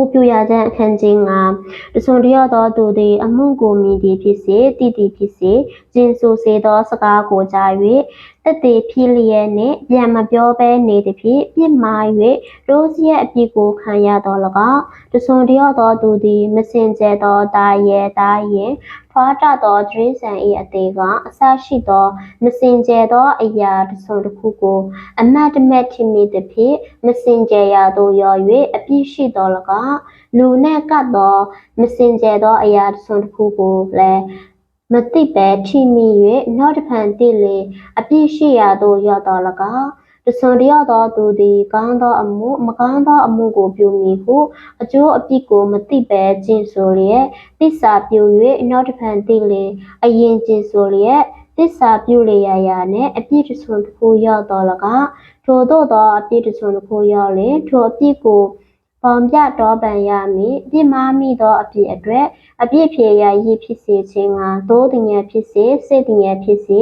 ဥပြရခြင်းအခန်းကြီးငါတဆွန်တရသောသူသည်အမှုကိုမြည်သည်ဖြစ်စေတည်တည်ဖြစ်စေကျင်ဆိုစေသောစကားကိုကြား၍တက်သေးဖြစ်လျက်နှင့်ပြန်မပြောဘဲနေသည်ဖြင့်ပြစ်မှား၍ရိုးစရက်အပြစ်ကိုခံရတော်၎င်းတဆွန်တရသောသူသည်မစင်ကြဲသောတာရဲတာရဲ ထွားတသောဒရိစံ၏အသေးကအဆရှိသော မစင်ကြဲသောအရာတစ်စုံတစ်ခုကို အမတ်တမဲ့ထင်မိသည်ဖြင့်မစင်ကြယ်ရာသို့ရော၍အပြစ်ရှိတော်၎င်းလူနှင့်ကပ်သော မစင်ကြယ်သောအရာတစ်စုံတစ်ခုကိုလည်းမသိပဲထိမိ၍နောက်တစ်ဖန်သိလေအပြစ်ရှိရာသို့ရောက်တော်၎င်း တဆွန်တရသောသူသည်ကောင်းသောအမှုမကောင်းသောအမှုကိုပြုမည်ဟုအကျိုးအပြစ်ကိုမသိပဲကျင့်ဆိုလျက်သစ္စာပြု၍နောက်တစ်ဖန်သိလေအရင်ကျင့်ဆိုလျက်သစ္စာပြုလေရာရာနှင့်အပြစ်တစ်စုံတစ်ခုရောက်တော်၎င်းထို့သောသောအပြစ်တစ်စုံတစ်ခုရောက်လေထိုအပြစ်ကို ပေါင်ပြတော်ပန်ရမည်ပြစ်မှားမိသောအပြစ်အတွက်အပြစ်ဖြေရာရည်ဖြစ်စေခြင်းကသိုးတငယ်ဖြစ်စေစိတ်တငယ်ဖြစ်စေ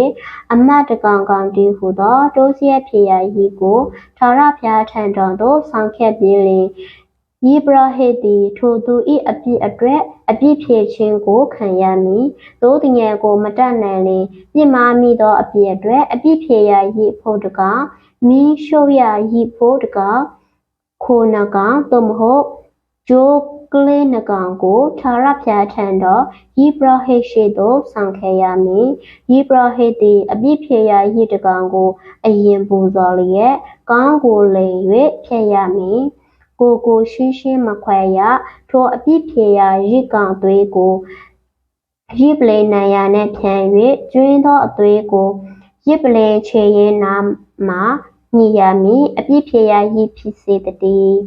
အမတ်တကောင်ကောင်တည်းဟုသောတိုးစရက်ဖြေရာရည်ကိုထာဝရဘုရားထံတော်သို့ဆောင်ခဲ့ပြီးလေယေဘရဟိတီထိုသူ၏အပြစ်အတွက်အပြစ်ဖြေခြင်းကိုခံရမည်သိုးတငယ်ကိုမတတ်နိုင်လေပြစ်မှားမိသောအပြစ်အတွက်အပြစ်ဖြေရာရည်ဖို့တကားမီးရှို့ရာရည်ဖို့တကား ခိုနကောင်သို့မဟုတ်ဂျိုးကလေးနှကောင်ကိုထာဝရဘုရားထံတော်ယေဘရဟိရှိသို့ဆောင်ခဲ့ရမည်ယေဘရဟိသည်အပြစ်ဖြေရာရည်တကောင်ကို အရင်ပူဇော်လျက်ကောင်းကိုလိမ်၍ဖြည့်ရမည်ကိုကိုရှင်းရှင်းမခွဲရထိုအပြစ်ဖြေရာရည်ကောင်သွေးကိုရည်ပလေနံရနှင့်ဖြန်း၍ကျွင်းသောအသွေးကိုရစ်ပလင်ခြေရင်းနာမှာ ညှိရမည်အပြစ်ဖြေရာရည်ဖြစ်စေတည်း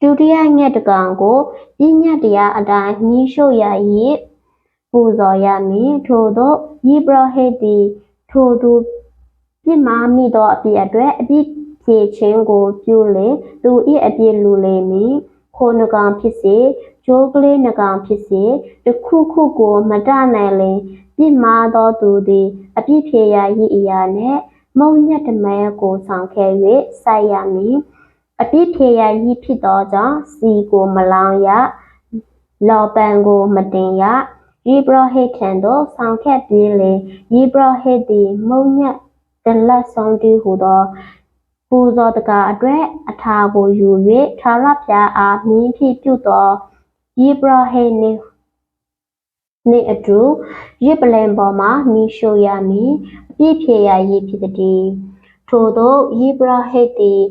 ဒုတိယငှက်တကောင်ကိုပြညတ်တရားအတိုင်းမြည်ရှုပ်ရာရည်ပူဇော်ရမည်ထို့သောယေဘရဟိသည်ထိုသူပြစ်မှားမိသောအပြစ်အတွက်အပြစ်ဖြေခြင်းကိုပြုလေသူ၏အပြစ်လူလေမည်ခိုးနှကောင်ဖြစ်စေဂျိုးကလေးနှကောင်ဖြစ်စေတစ်ခုခုကိုမတနိုင်လင်ပြစ်မှားသောသူသည်အပြစ်ဖြေရာရည်အရာနှင့် မုံညက်တမဲကိုဆောင်ခဲ့၍စိုက်ရမည်အပြစ်ဖြေရာရည်ဖြစ်သောကြောင့်စီကိုမလောင်ရလော်ပန်ကိုမတင်ရယေဘရဟိတ်ထံသို့ဆောင်ခဲ့ပြီးလေယေဘရဟိတ်သည်မုံညက်တလက်ဆုံးတည်းဟူသောပူဇော်တကာအတွက်အထာကိုယူ၍ထာဝရဘုရားအားမြင်းဖြစ်ပြုသောယေဘရဟိတ်နှင့်နှင့်အတူရစ်ပလင်ပေါ်မှာမိရှို့ရမည်အ ပြည့်ဖြေရာရည်ဖြစ်သည်ထို့သောယေဘရဟိတ်သည်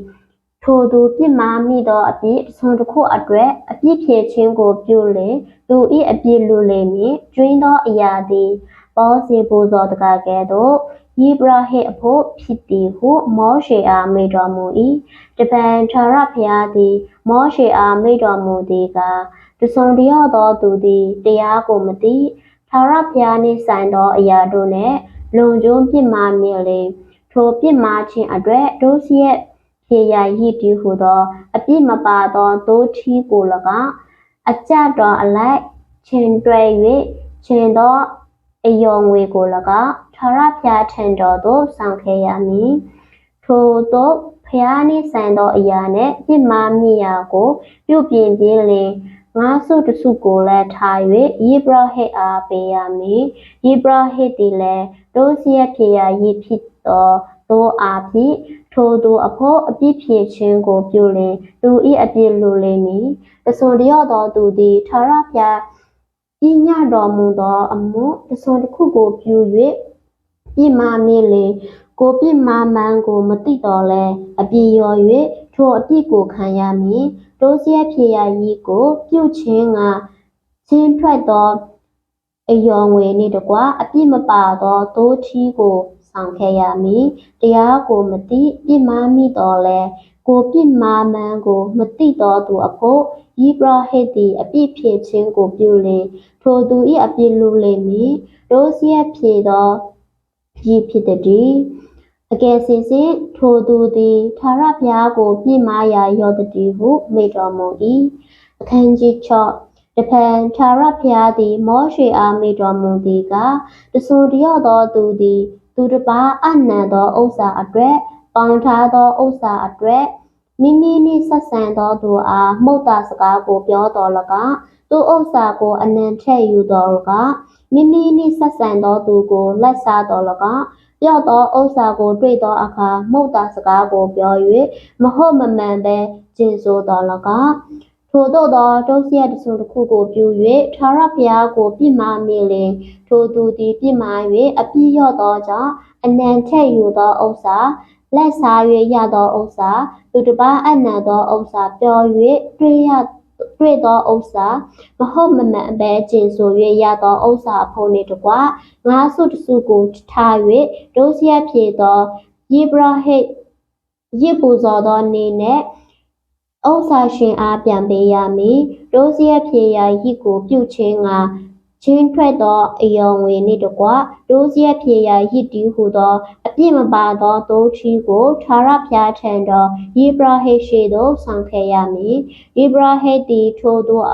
ထိုသူပြစ်မှားမိသောအပြစ်တစ်စုံတစ်ခုအတွက်အပြစ်ဖြေခြင်းကိုပြုလေသူ၏အပြစ်လူလေမည်ကျွင်းသောအရာသည်ပေါ်စီပူဇော်တကားကဲ့သို့ယေဘရဟိတ်အဖို့ဖြစ်သည်ဟုမောရှေအားမိတော်မူ၏တပံထာဝရဘုရားသည် မောရှေအားမိတော်မူသည်ကတစုံတရသောသူသည်တရားကိုမသိထာဝရဘုရားနှင့်ဆိုင်သောအရာတို့နှင့် လုံခြုံပြစ်မှားမြင်လေထိုပြစ်မှားခြင်းအတွက်ဒုစရိုက်ဖြေရာရည်တည်ဟုသော အပြစ်မပါသောသိုးထီးကို၎င်းအကြတော်အလိုက်ချင်းတွဲ၍ချင်းသောအယောငွေကို၎င်းထာဝရဘုရားထံတော်သို့ဆောင်ခဲ့ရမည်ထိုသို့ဖျားနှင့်ဆိုင်သောအရာနှင့်ပြစ်မှားမိရာကို ပြုပြင်ပြီးလင် ငါစုတစုကိုလည်းထား၍ယေဘရဟိတ်အားပေးရမည်ယေဘရဟိတ်သည်လည်းဒုစရဖြစ်ရာရည်ဖြစ်သောသို့အားဖြင့်ထိုသူအဖို့အပြစ်ဖြေခြင်းကိုပြုလင်သူ၏အပြစ်လူလိမ့်မည်တဆွန်တယောသောသူသည်ထာဝရဘုရားဤညတော်မူသောအမှုတဆွန်တစ်ခုကိုပြု၍ပြစ်မှားမိလေကိုပြစ်မှားမှန်ကိုမသိတော်လဲအပြစ်ရော၍ထိုအပြစ်ကိုခံရမည် တိုးစရဖြေရာကြီးကို ပြုတ်ခြင်းကချင်းထွက်သောအယောငွေနှင့်တကွအပြစ်မပါသောသိုးထီးကိုဆောင်ခဲ့ရမည်တရားကိုမသိပြစ်မှားမိတော်လဲကိုပြစ်မှားမှန်ကို မသိတော်သူအဖို့ယေဘရဟိတ်သည်အပြစ်ဖြေခြင်းကိုပြုလေထိုသူ၏အပြစ်လူလိမ့်မည်ရိုးစရဖြေသောပြည်ဖြစ်သည် အကယ်စင်စစ်ထိုသူသည်သာရဘုရားကိုပြစ်မှားရာရောတည်းဟုမိတော်မူ၏အခန်းကြီး6တဖန်သာရဘုရားသည် မောရှေအားမိတော်မူသည်ကတဆူတရသောသူသည် သူတစ်ပါးအနံ့သောဥစ္စာအတွက်ပေါင်ထားသောဥစ္စာအတွက်မိမိနှင့်ဆက်ဆံသောသူအားမှုတ်တာစကားကိုပြောတော်လကသူဥစ္စာကိုအနံထည့်ယူတော်လကမိမိနှင့်ဆက်ဆံသောသူကိုလက်စားတော်လကပြော့သောဥစ္စာကို တွေ့သောအခါမှုတ်တာစကားကိုပြော၍မဟုတ်မမှန်ပဲကျင်ဆိုတော်လကထို့သောသောတုံးစရက်တစ်စုံတစ်ခုကိုပြု၍ထာဝရဘုရားကိုပြစ်မှားမိလင်ထိုသူသည်ပြစ်မှား၍အပြစ်လျော့သောကြောင့်အနံထည့်ယူသောဥစ္စာလက်စား၍ရသောဥစ္စာသူတစ်ပါးအနံသောဥစ္စာပြော၍တွေ့ရ တွေ့သောဥစ္စာမဟုတ်မမှန်ပဲကျင်ဆို၍ရသောဥစ္စာအဖို့နှင့်တကွငါးစုတစ်စုကိုထား၍ဒုစရဖြေသောယေဘရဟိတ်ရစ်ပူဇော်သောနေနှင့်ဥစ္စာရှင်အားပြန်ပေးရမည်ဒုစရဖြေရာရစ်ကိုပြုတ်ခြင်းငါချင်းထွက်သောအယောင်ဝင်နှင့်တကွဒိုးစရက်ဖြေရာရစ်တီးဟုသောအ ပြစ်မပါသောသိုးချီကိုထာရဖျားထံတော်ယေဘရဟိတ်ရှိသို့ဆောင်ခဲ့ရမည်ယေဘရဟိတ်တီထိုသို့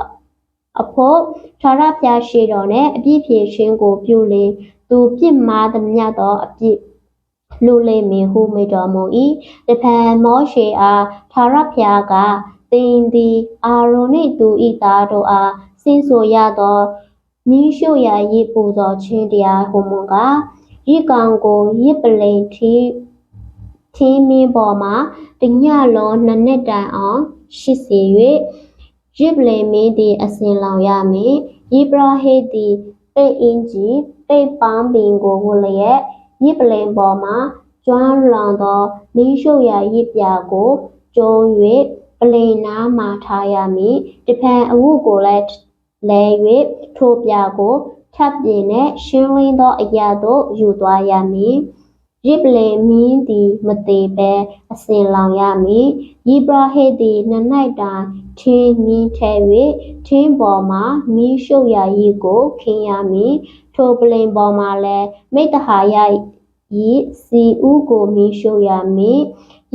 အဖို့ထာရဖျားရှိတော်နှင့်အပြစ်ဖြေခြင်းကိုပြုလင်သူပြစ်မှားသမျှသောအပြစ်လူလိမ့်မည်ဟုမိတော်မူ၏တဖန်မောရှေအားထာဝရဘုရားကသင်သည်အာရုန်နှင့်သူ၏သားတို့အားဆင်းဆိုရသောမိရှုရာရည်ပူဇော်ခြင်းတရားဟူမူကား ရည်ကောင်ကိုရည်ပလိန်ထီထင်းမင်းပေါ်မှာတညလုံးနှစ်နှစ်တိုင်အောင်ရှိစေ၍ရစ်ပလိန်မင်းသည်အစဉ်လောင်ရမည်ဣဘရာဟိတ်သည်ပိတ်အင်းကြီးပိတ်ပေါင်းပင်ကိုဝလျက်ရစ်ပလိန်ပေါ်မှာကျွမ်းလောင်သောမင်းရှုရာရစ်ပြာကိုကျုံ၍ပလိန်နားမှထားရမည်တဖန်အဝတ်ကိုလည်းလဲ၍ထိုပြာကို ထပ်ပြင်နှင့်ရှင်းလင်းသောအရာသို့ယူသွားရမည်ရစ်ပလေမင်းသည်မသေးပဲအစဉ်လောင်ရမည်ယေဘရဟိတ်သည်န၌တိုင်ထင်းမြင်းထဲ၍ထင်းပေါ်မှမီးရှို့ရာရီကိုခင်းရမည်ထိုပလင်ပေါ်မှလည်းမိတ္တဟာယဤစီဥကိုမီးရှို့ရမည်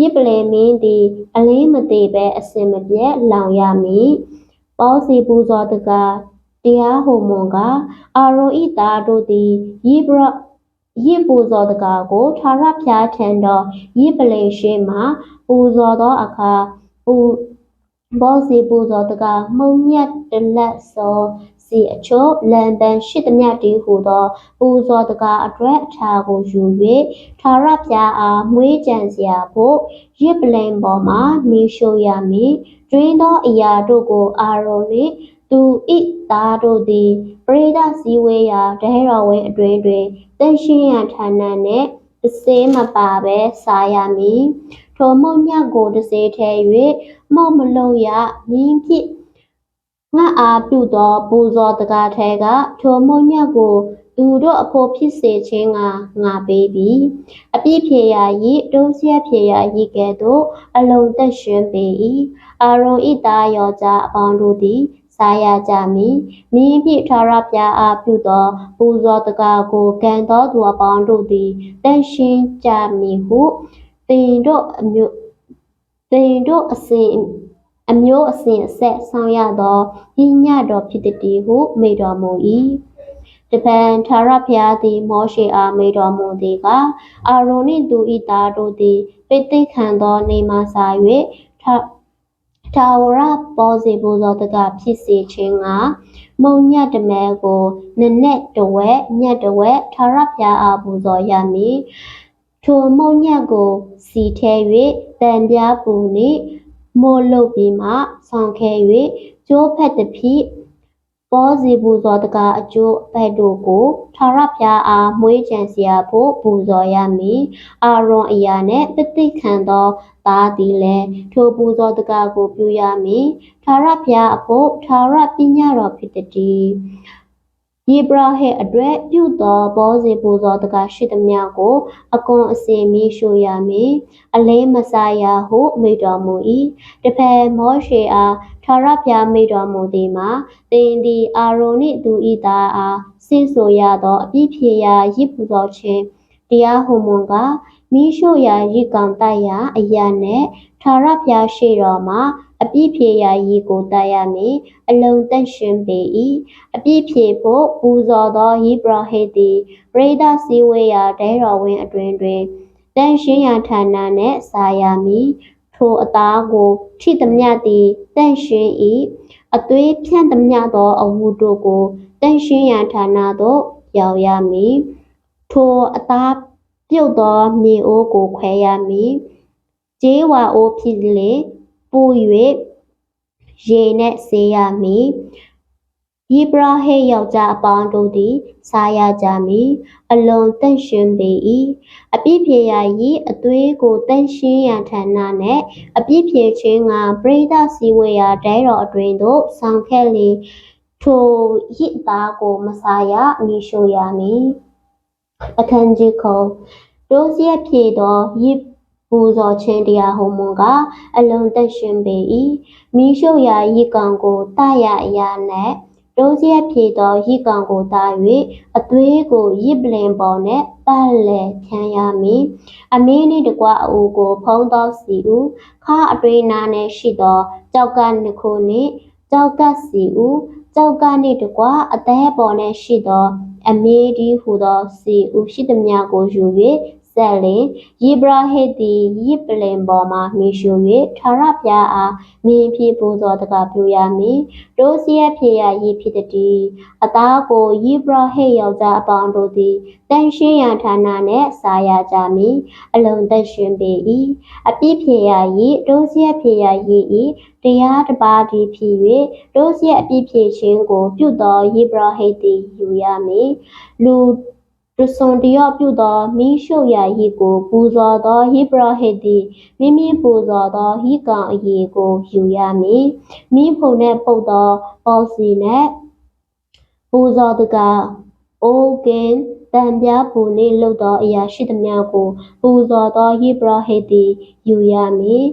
ရစ်ပလေမင်းသည်အလင်းမသေးပဲအစင်မပြတ်လောင်ရမည်ပေါစီပူဇော်တက တရားဟောမွန်ကအာရိုဤသားတို့သည်ယေဘရရစ်ပူဇော်တကာကိုထာရဖျားထံတော်ရစ်ပလေရှိမှပူဇော်သောအခါပူဘောစီပူဇော်တကာမှုံမြတ်တလက်စောစီအချို့လန်တန်ရှိသမျှတီးဟူသောပူဇော်တကာအတွက်အထာကိုယူ၍ထာရဖျားအားမွေးကြံစရာဖို့ရစ်ပလင်ပေါ်မှမိရှို့ရမည်ကျွင်းသောအရာတို့ကိုအာရုံနှင့် သူဤသားတို့သည်ပရိဒစည်းဝေးရာဒဟတော်ဝင်းအတွင်တွင်တန်ရှင်းရဌာနနှင့်တစေးမပါပဲစားရမည်ထိုမုံညကိုတစေးထဲ၍မော့မလုံးရမင်းဖြစ်ငါအားပြုသောပူဇော်တကားထဲကထိုမုံညကိုသူတို့အဖို့ဖြစ်စေခြင်းကငါပေးပြီအပြစ်ဖြေရာဤဒုစရဖြေရာဤကဲ့သို့အလုံးသက်ရှင်ပေ၏အာရုံဤသားယောက်ျားအပေါင်းတို့သည် စားရကြမည်မိဖြင့်ထာဝရဘုရားအားပြုသောပူဇော်တကားကိုကံသောသူအပေါင်းတို့သည်တန်ရှင်းကြမည်ဟုသင်တို့အမျိုးသင်တို့အစဉ်အမျိုးအစဉ်အဆက်ဆောင်ရသောဤညတော်ဖြစ်တည်ဟုမိတော်မူ၏တပန်ထာရဖျားသည်မောရှေအားမေတော်မူသည်ကအာရုန်နှင့်သူ၏သားတို့သည်ပိသိခံသောနေမှစာ၍ ထာဝရပေါ်စီပူဇော်တကဖြစ်စေခြင်းကမုံညတ်တမဲကိုနနဲ့တဝက်ညတ်တဝက်ထာဝရဘုရားအားပူဇော်ရမည်ထိုမုံညတ်ကိုစီထဲ၍တံပြားပူနှင့်မိုးလုတ်ပြီးမှဆောင်ခဲ၍ကျိုးဖက်တဖြစ် ပေါ်စီပူဇော်တကအကျိုးဘက်တို့ကိုထာဝရဘုရားအားမွေးကြံစရာဖို့ပူဇော်ရမည်အာရွန်အရာနှင့်ပฏิခံသောသားသည်လည်းထိုပူဇော်တကားကိုပြုရမည်ထာဝရဘုရားအဖို့ထာဝရပညာတော်ဖြစ်တည်း ယေဘရဟဲအတွက်ပြုသောဘောဇေပူဇော်တကားရှိသမျှကို အကွန်အစင်မိရှို့ရမည်အလေးမစားရဟုမိတော်မူ၏တဖယ်မောရှေအားထာဝရဘုရားမိတော်မူသည်မှာသင်သည်အာရုန်နှင့်သူ၏သားအားဆင့်ဆိုရသောအပြည့်ဖြေရာရစ်ပူဇော်ခြင်းတရားဟူမူကားမိရှို့ရာရိကောင်တိုက်ရာအရာနှင့်ထာဝရဘုရားရှိတော်မှာ အပြည့်ဖြေရာရီကိုတိုက်ရမည်အလုံးသက်ရှင်ပေ၏အပြည့်ဖြေဖို့ပူဇော်သောဟိဘရဟိတ်သည်ပရိဒစည်းဝေးရာဒဲတော်ဝင်းအတွင်တွင်တန်ရှင်းရာဌာနနှင့်စာရမည်ထိုအသားကိုထိသမျှသည်တန့်ရှင်း၏အသွေးဖြန့်သမျှသောအဝတ်တို့ကိုတန့်ရှင်းရန်ဌာနသို့ရောက်ရမည်ထိုအသားပြုတ်သောမြေအိုးကိုခွဲရမည်ကျေးဝါအိုးဖြစ်လေ ပူ၍ရေနှင့်ဆေးရမည်ယေဘရဟိတ်ယောက်ျားအပေါင်းတို့သည် စားရကြမည်အလွန်တန့်ရှင်းပေ၏အပြစ်ဖြေရာ၏အသွေးကိုတန့်ရှင်းရန်ဌာနနှင့်အပြစ်ဖြေခြင်းကပရိသတ်စည်းဝေးရာတဲတော်အတွင်သို့ဆောင်ခဲ့လေထိုရစ်သားကိုမစားရမိရှို့ရမည်အခန်းကြီးခုဒုစရဖြေသောရစ် ပူဇော်ခြင်းတရားဟောမွန်ကအလွန်တန့်ရှင်းပေ၏မိရှုရာဤကံကိုတရအရာနှင့်ဒုစရဖြေသောဤကံကိုတာ၍အသွေးကိုရစ်ပလင်ပေါ်နှင့်ပတ်လဲဖြန်းရမည်အမင်းနှင့်တကွအူကို ဖုံးသောစီဦးခါအတွင်းနာနှင့်ရှိသောကြောက်ကနှစ်ခုနှင့်ကြောက်ကစီဦးကြောက်ကနှင့်တကွအသေးပေါ်နှင့်ရှိသော အမေဒီဟူသောစီဦးရှိသည်များကိုယူ၍ ဆက်လင်ယေဘရဟိတ်သည်ယစ်ပလင်ပေါ်မှမိရှု၍ထာရဖျားအားမြင်ဖြစ်ပူဇော်တကားပြုရမည်ဒိုစီယဖြစ်ရရည်ဖြစ်သည်အသားကိုယေဘရဟိတ်ယောက်ျားအပေါင်းတို့သည်တန်ရှင်းရဌာနနှင့်စားရကြမည်အလုံးသက်ရှင်ပေ၏အပြစ်ဖြစ်ရရည်ဒိုစီယဖြစ်ရရည်၏တရားတစ်ပါးသည်ဖြစ်၍ဒိုစီယအပြစ်ဖြစ်ခြင်းကိုပြုသောယေဘရဟိတ်သည်ယူရမည်လူ တစွန်တယောပြုသောမိရှုရာဟိကို ပူဇော်သောဟိပရဟိတ်သည်မိမိပူဇော်သောဟိကံအရေကိုယူရမည်မိဖုန်နှင့်ပုတ်သောပေါစီနှင့်ပူဇော်တကအိုကင်တံပြားပူနှင့်လှုပ်သောအရာရှိသမျှကိုပူဇော်သောဟိပရဟိတ်သည်ယူရမည်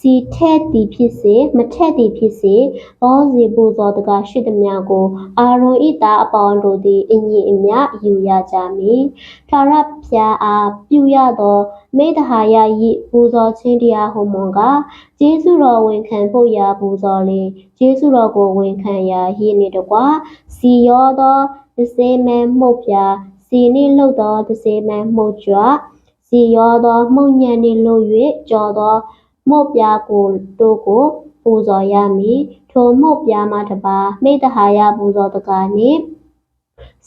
စီထက်သည်ဖြစ်စေမထက်သည်ဖြစ်စေဘောဇီပူဇော်တကားရှိသည်များကို အာရုံဤသားအပေါင်းတို့သည်အညီအမျှယူရကြမည်ထာရဖျားအားပြုရသောမေတ္တာယဤပူဇော်ခြင်းတရားဟူမူကားကျေးဇူးတော်ဝန်ခံဖို့ရာပူဇော်လေကျေးဇူးတော်ကိုဝန်ခံရာဟိနှင့်တကွာစီရောသောတစေမဲမှုတ်ပြစီနှင့်လှုပ်သောတစေမဲမှုတ်ကြွစီရောသောမှုန်ညံနှင့်လှုပ်၍ကြော်သော မှုတ်ပြားကိုတို့ကိုပူဇော်ရမည်ထိုမှုတ်ပြားမှတပါမိတ္တဟာယပူဇော်တကာနှင့်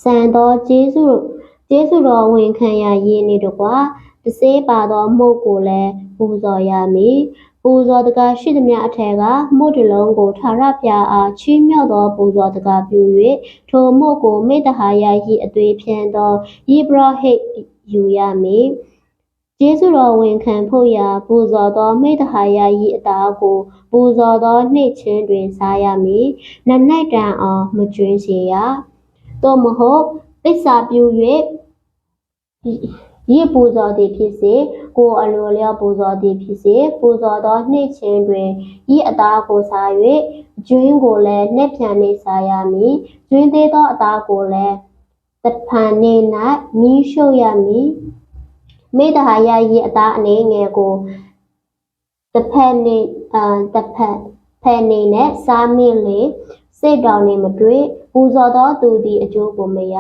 စံသောကျေးဇူးကျေးဇူးတော်ဝန်ခံရရည်နှင့်တကွာတစေးပါသောမှုတ်ကိုလည်းပူဇော်ရမည်ပူဇော်တကားရှိသမျှအထက်ကမှုတ်တလုံးကိုထာရပြအားချီးမြှောက်သောပူဇော်တကားပြု၍ထိုမှုတ်ကိုမေတ္တဟာယဟိအသွေးဖြန်းသောယေဘရဟိတ်ယူရမည် ကျေးဇူးတော်ဝန်ခံဖို့ရာ ပူဇော်သောမိတ္တဟာယဤအတာကို ပူဇော်သောနှိတ်ချင်းတွင်စားရမည်နတ်၌တန်အောင်မကျွင်းစေရသို့မဟုတ်ပစ္စာပြု၍ရည်ပူဇော်သည်ဖြစ်စေကိုအလိုလျောက်ပူဇော်သည်ဖြစ်စေပူဇော်သောနှိတ်ချင်းတွင်ဤအသားကိုစား၍ကျွင်းကိုလည်းနှက်ဖြန်နေစားရမည်ကျွင်းသေးသောအသားကိုလည်းတဖန်နေ၌မီးရှို့ရမည် မေတ္တာဟာယရဲ့အသားအနေငယ်ကိုတစ်ဖက်နေအာတစ်ဖက်ဖက်နေနဲ့စားမိလေစိတ်တော်နေမတွေ့ပူဇော်သောသူသည်အကျိုးကိုမရ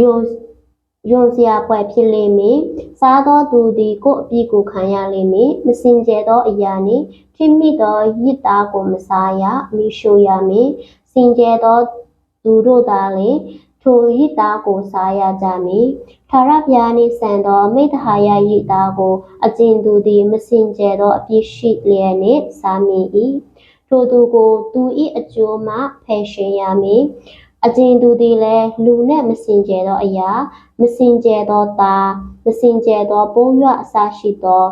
ယုံယုံစရာပွဲဖြစ်လိမ့်မည်စားသောသူသည်ကိုယ်အပြစ်ကိုခံရလိမ့်မည်မစင်ကြဲသောအရာနှင့်ထိမိသောရစ်သားကိုမစားရမိရှို့ရမည်စင်ကြဲသောသူတို့သာလေ ထိုရစ်သားကိုစားရကြမည်ထာရဗျာနှင့်ဆန်သောမိတ္တဟာယရစ်သားကိုအကျဉ်သူသည်မစင်ကြဲသောအပြစ်ရှိလျက်နှင့်စားမိ၏ထိုသူကိုသူ၏အကျိုးမှဖယ်ရှင်ရမည်အကျဉ်သူသည်လည်းလူနှင့်မစင်ကြဲသောအရာမစင်ကြဲသောသားမစင်ကြဲသောပိုးရွအစရှိသော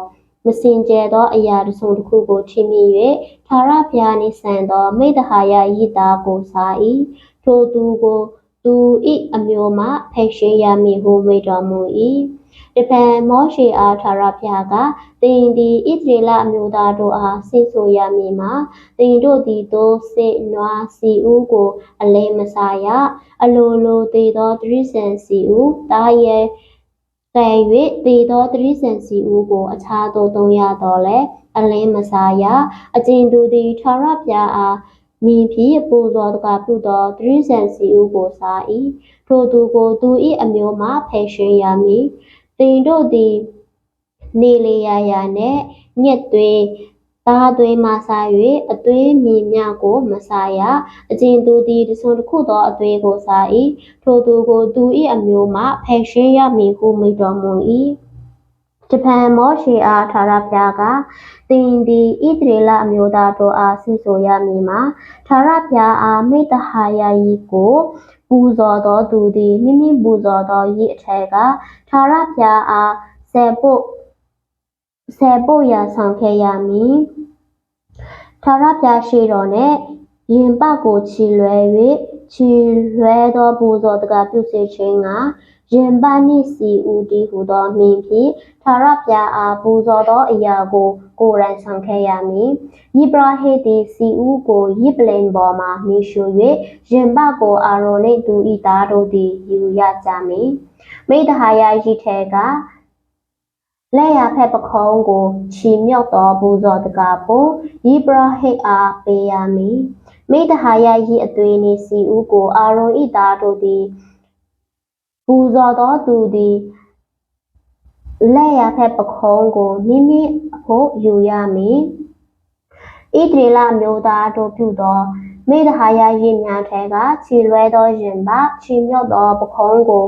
မစင်ကြဲသောအရာတစ်စုံတစ်ခုကိုထိမိ၍ထာရဘုရားနှင့်ဆန်သောမိတ္တဟာယရည်သားကိုစား၏ထိုသူကို သူ၏အမျိုးမှဖယ်ရှင်းရမည်ဟုမိန့်တော်မူ၏တပံမောရှေအားထာရဖျားကတင်သည်ဣသရေလအမျိုးသားတို့အားဆင့်ဆိုရမည်မှာတင်တို့သည်သို့စေနွားစီဦးကို အလဲမစားရအလိုလိုသေးသောတရိษံစီဦးတားရဲ့ကဲ၍သေသောတရိษံစီဦးကို အခြားသို့သုံးရတော်လဲအလင်းမစားရအကျဉ်သူသည်ထာရဖျားအား မြင်ဖြင့်ပူဇော်တကာပြုသောတရိษံစီဦးကိုစား၏ထိုသူကိုသူ၏အမျိုးမှဖယ်ရှင်ရမည်တင်တို့သည်နေလေရာရာနှင့်ညက်သွေးသားသွေးမှစား၍အသွေးမြည်မြကိုမစားရအကျဉ်သူသည်တဆုံတစ်ခုသောအသွေးကိုစား၏ထိုသူကိုသူ၏အမျိုးမှဖယ်ရှင်းရမည်ဟုမိန့်တော်မူ၏ ဂျပန်မောရှေအားထာဝရဘုရားကသင်သည်ဣသရေလအမျိုးသားတို့အားဆင့်ဆိုရမည်မှာထာဝရဘုရားအားမိတ္တဟာယယီကိုပူဇော်သောသူသည်မိမိပူဇော်သောရည်အထက်ကထာဝရဘုရားအားဆယ်ဖို့ဆယ်ဖို့ရာဆောင်ခဲ့ရမည်ထာဝရဘုရားရှိတော်နှင့်ရင်ပကိုချီလွယ်၍ချီလွဲသောပူဇော်တကားပြုစေခြင်းက ရင်ပနှင့်စီဦးတည်ဟူသောမင်းဖြင့်ထာဝရဘုရားအားပူဇော်သောအရာကို ကိုယ်တိုင်ဆောင်ခဲ့ရမည်ယိဘရာဟိသည်စီဦးကိုယိပလင်ပေါ်မှမိရှု၍ရင်ပကိုအာရုန်နှင့်သူ၏သားတို့သည်ယူရကြမည်မိတ္တဟာယရှိထဲကလက်ရဖက်ပခုံးကိုချီမြှောက်သောဘူဇော်တကားဖို့ယိဘရာဟိအားပေးရမည်မိတ္တဟာယဤအသွေးနှင့်စီဦးကိုအာရုန်၏သားတို့သည် ပူဇော်သောသူသည်လက်ရဖက်ပခုံးကိုမိမိအဖို့ယူရမည်ဣသရေလမျိုးသားတို့ပြုသောမိတ္တဟာယရည်များထဲကခြေလွဲသောရင်ပါခြေမြောက်သောပခုံးကို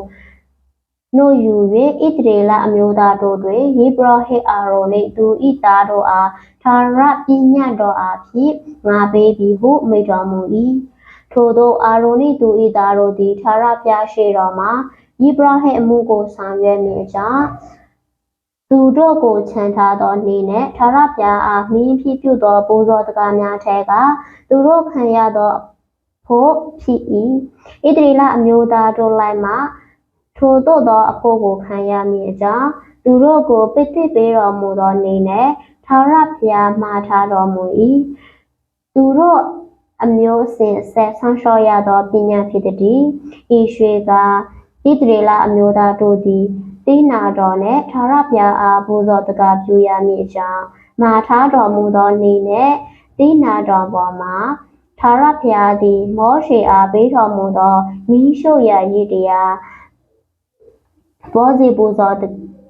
နှုတ်ယူ၍ဣသရေလအမျိုးသားတို့တွင်ယေဘရဟိအာရုန်နှင့်သူ၏သားတို့အားသာရပညတ်တော်အားဖြင့်ငါပေးပြီးဟုမိန့်တော်မူ၏ထို့သောအာရုန်နှင့်သူ၏သားတို့သည်သာရပြရှိတော်မှာ ယေဘရဟိအမှုကိုဆောင်ရွက်မည်အကြောင်းသူတို့ကိုခြံထားသောနေနဲ့ထာဝရဘုရားအားမင်းဖြစ်ပြုသောပူဇော်တကားများထဲကသူတို့ခံရသောဖို့ဖြစ်၏ဣတရီလအမျိုးသားတို့လိုက်မှထိုသို့သောအဖို့ကိုခံရမည်အကြောင်းသူတို့ကိုပိဋိပေးတော်မူသောနေနဲ့ထာဝရဘုရားမှားထားတော်မူ၏သူတို့အမျိုးအစဉ်ဆက်ဆောင်းလျှော့ရသောပညာဖြစ်သည်ဤရွှေက ဣတရေလအမျိုးသားတို့သည်တိနာတော်နှင့်ထာဝရဘုရားအားဘုဇော်တကားပြုရမည်အကြောင်းမှာထားတော်မူသောနေနဲ့တိနာတော်ပေါ်မှာထာဝရဘုရားသည် မောရှေအားပေးတော်မူသောမိရှုရာရည်တရားဘောဇေပူဇော်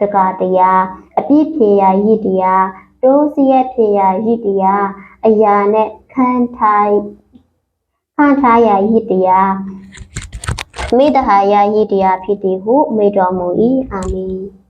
တကားတရားအပြည့်ဖြေရာရည်တရားတိုးစီရဖြေရာရည်တရားအရာနဲ့ခံထားခံထားရာရည်တရား မိတ္တဟာယယိတရားဖြစ်သည်ဟုမေတော်မူ၏အာမင်